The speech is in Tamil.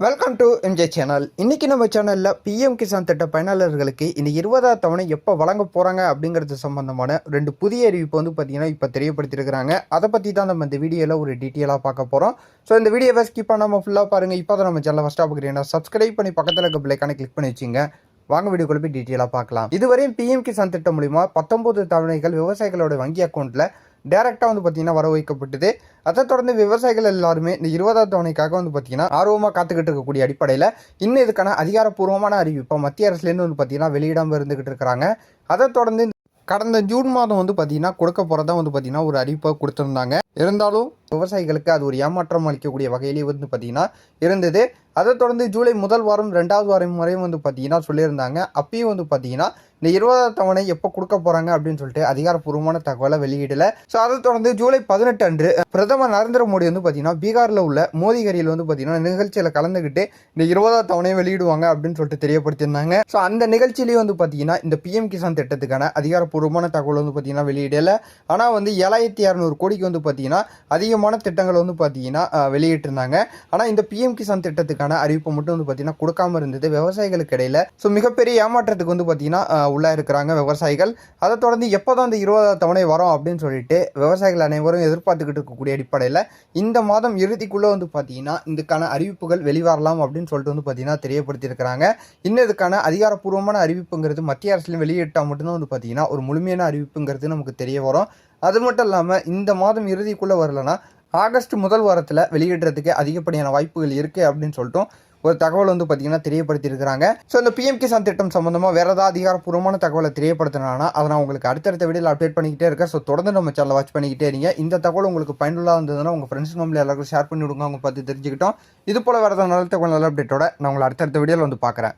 வெல்கம் டு எம்ஜே சேனல் இன்றைக்கி நம்ம சேனலில் பிஎம் கிசான் திட்ட பயனாளர்களுக்கு இந்த இருபதாவது தவணை எப்போ வழங்க போகிறாங்க அப்படிங்கிறது சம்பந்தமான ரெண்டு புதிய அறிவிப்பு வந்து பார்த்தீங்கன்னா இப்போ தெரியப்படுத்தியிருக்கிறாங்க. அதை பற்றி தான் நம்ம இந்த வீடியோவில் ஒரு டீட்டெயிலாக பார்க்க போகிறோம் ஸோ இந்த வீடியோவை ஸ்கிப் பண்ணாமல் ஃபுல்லாக பாருங்கள் இப்போ தான் நம்ம சேனல் ஃபஸ்ட்டாக பார்க்குறீங்கன்னா சப்ஸ்கிரைப் பண்ணி பக்கத்தில் இருக்க பிள்ளைக்கான கிளிக் பண்ணி வச்சுங்க. வாங்க வீடியோக்குள்ள போய் டீட்டெயிலாக பார்க்கலாம். இதுவரையும் பிஎம் கிசான் திட்டம் மூலிமா பத்தொம்பது தவணைகள் விவசாயிகளோட வங்கி அக்கௌண்ட்டில் டேரெக்டாக வந்து பார்த்தீங்கன்னா வர வைக்கப்பட்டது. அதை தொடர்ந்து விவசாயிகள் எல்லாருமே இந்த இருபதாவது தவணைக்காக வந்து பார்த்தீங்கன்னா ஆர்வமாக காத்துக்கிட்டு இருக்கக்கூடிய அடிப்படையில் இன்னும் இதுக்கான அதிகாரப்பூர்வமான அறிவிப்பை மத்திய அரசுலேருந்து வந்து பார்த்தீங்கன்னா வெளியிடாமல் இருந்துகிட்டு இருக்கிறாங்க. அதை தொடர்ந்து கடந்த ஜூன் மாதம் வந்து பார்த்திங்கன்னா கொடுக்க போகிறதா வந்து பார்த்தீங்கன்னா ஒரு அறிவிப்பை கொடுத்துருந்தாங்க. இருந்தாலும் விவசாயிகளுக்கு அது ஒரு ஏமாற்றம் அளிக்கக்கூடிய வகையிலே வந்து பார்த்திங்கன்னா இருந்தது. அதை தொடர்ந்து ஜூலை முதல் வாரம் ரெண்டாவது வாரம் வரையும் வந்து பார்த்தீங்கன்னா சொல்லியிருந்தாங்க. அப்பயும் வந்து பார்த்தீங்கன்னா இந்த இருபதாம் தவணை எப்போ கொடுக்க போகிறாங்க அப்படின்னு சொல்லிட்டு அதிகாரப்பூர்வமான தகவலை வெளியிடலை. ஸோ அதை தொடர்ந்து ஜூலை பதினெட்டு அன்று பிரதமர் நரேந்திர மோடி வந்து பார்த்தீங்கன்னா பீகாரில் உள்ள மோதிகரியில் வந்து பார்த்தீங்கன்னா நிகழ்ச்சியில் கலந்துக்கிட்டு இந்த இருபதாம் தவணையை வெளியிடுவாங்க அப்படின்னு சொல்லிட்டு தெரியப்படுத்தியிருந்தாங்க. ஸோ அந்த நிகழ்ச்சியிலேயே வந்து பார்த்தீங்கன்னா இந்த பிஎம் கிசான் திட்டத்துக்கான அதிகாரப்பூர்வமான தகவல் வந்து பார்த்தீங்கன்னா வெளியிடலை. ஆனால் வந்து ஏழாயிரத்தி இரநூறு கோடிக்கு வந்து பார்த்தீங்கன்னா அதிகமான திட்டங்கள் வந்து பார்த்தீங்கன்னா வெளியிட்டிருந்தாங்க. ஆனால் இந்த பிஎம் கிசான் திட்டத்துக்கான அறிவிப்பு மட்டும் வந்து பார்த்தீங்கன்னா கொடுக்காம இருந்தது விவசாயிகளுக்கு இடையில. ஸோ மிகப்பெரிய ஏமாற்றத்துக்கு வந்து பார்த்தீங்கன்னா உள்ளே இருக்கிறாங்க விவசாயிகள். அதை தொடர்ந்து எப்போ தான் இந்த இருபதாம் தவணை வரும் அப்படின்னு சொல்லிட்டு விவசாயிகள் அனைவரும் எதிர்பார்த்துக்கிட்டு இருக்கக்கூடிய அடிப்படையில் இந்த மாதம் இறுதிக்குள்ளே வந்து பார்த்தீங்கன்னா இதுக்கான அறிவிப்புகள் வெளிவரலாம் அப்படின்னு சொல்லிட்டு வந்து பார்த்தீங்கன்னா தெரியப்படுத்தியிருக்கிறாங்க. இன்னும் இதுக்கான அதிகாரப்பூர்வமான அறிவிப்புங்கிறது மத்திய அரசுலையும் வெளியிட்டால் மட்டும்தான் வந்து பார்த்தீங்கன்னா ஒரு முழுமையான அறிவிப்புங்கிறது நமக்கு தெரிய வரும். அது மட்டும் இல்லாமல் இந்த மாதம் இறுதிக்குள்ளே வரலன்னா ஆகஸ்ட் முதல் வாரத்தில் வெளியிடுறதுக்கு அதிகப்படியான வாய்ப்புகள் இருக்குது அப்படின்னு சொல்லிட்டோம் ஒரு தகவல் வந்து பார்த்தீங்கன்னா தெரியப்படுத்தியிருக்கிறாங்க. ஸோ இந்த பிஎம் கிசான் திட்டம் சம்மந்தமாக வேறு ஏதாவது அதிகாரப்பூர்வமான தகவலை தெரியப்படுத்தினா அதை நான் உங்களுக்கு அடுத்தடுத்த வீடியோவில் அப்டேட் பண்ணிக்கிட்டே இருக்கேன். ஸோ தொடர்ந்து நம்ம சேனலை வாட்ச் பண்ணிக்கிட்டே இருங்க. இந்த தகவல் உங்களுக்கு பயனுள்ளாக இருந்ததுன்னா உங்கள் ஃப்ரெண்ட்ஸ் ஃபேமிலி எல்லாருக்கும் ஷேர் பண்ணி விடுங்க அவங்க பார்த்து தெரிஞ்சுக்கிட்டோம். இது போல் வேறு ஏதாவது நல்ல தகவல் நல்ல அப்டேட்டோட நான் உங்களை அடுத்தடுத்த வீடியோவில் வந்து பார்க்குறேன்.